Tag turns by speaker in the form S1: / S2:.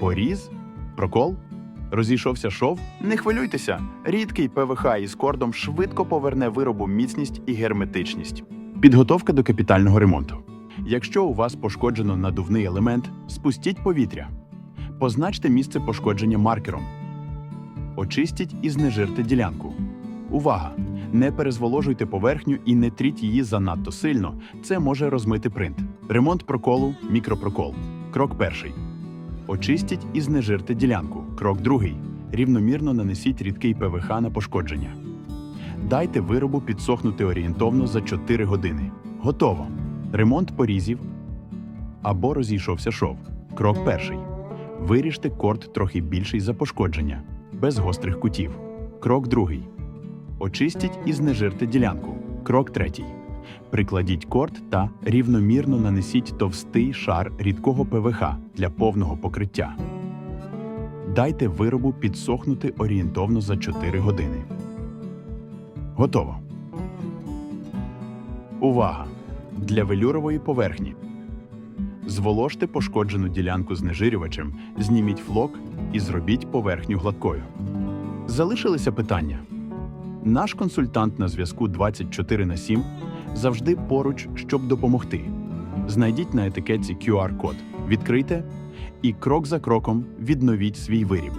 S1: Поріз? Прокол? Розійшовся шов? Не хвилюйтеся. Рідкий ПВХ із кордом швидко поверне виробу міцність і герметичність. Підготовка до капітального ремонту. Якщо у вас пошкоджено надувний елемент, спустіть повітря. Позначте місце пошкодження маркером. Очистіть і знежирте ділянку. Увага! Не перезволожуйте поверхню і не тріть її занадто сильно. Це може розмити принт. Ремонт проколу, мікропрокол. Крок перший. Очистіть і знежирте ділянку. Крок другий. Рівномірно нанесіть рідкий ПВХ на пошкодження. Дайте виробу підсохнути орієнтовно за 4 години. Готово. Ремонт порізів або розійшовся шов. Крок перший. Виріжте корд трохи більший за пошкодження, без гострих кутів. Крок другий. Очистіть і знежирте ділянку. Крок третій. Прикладіть корд та рівномірно нанесіть товстий шар рідкого ПВХ для повного покриття. Дайте виробу підсохнути орієнтовно за 4 години. Готово. Увага! Для велюрової поверхні. Зволожте пошкоджену ділянку знежирювачем, зніміть флок і зробіть поверхню гладкою. Залишилися питання. Наш консультант на зв'язку 24 на 7 завжди поруч, щоб допомогти. Знайдіть на етикетці QR-код, відкрийте і крок за кроком відновіть свій виріб.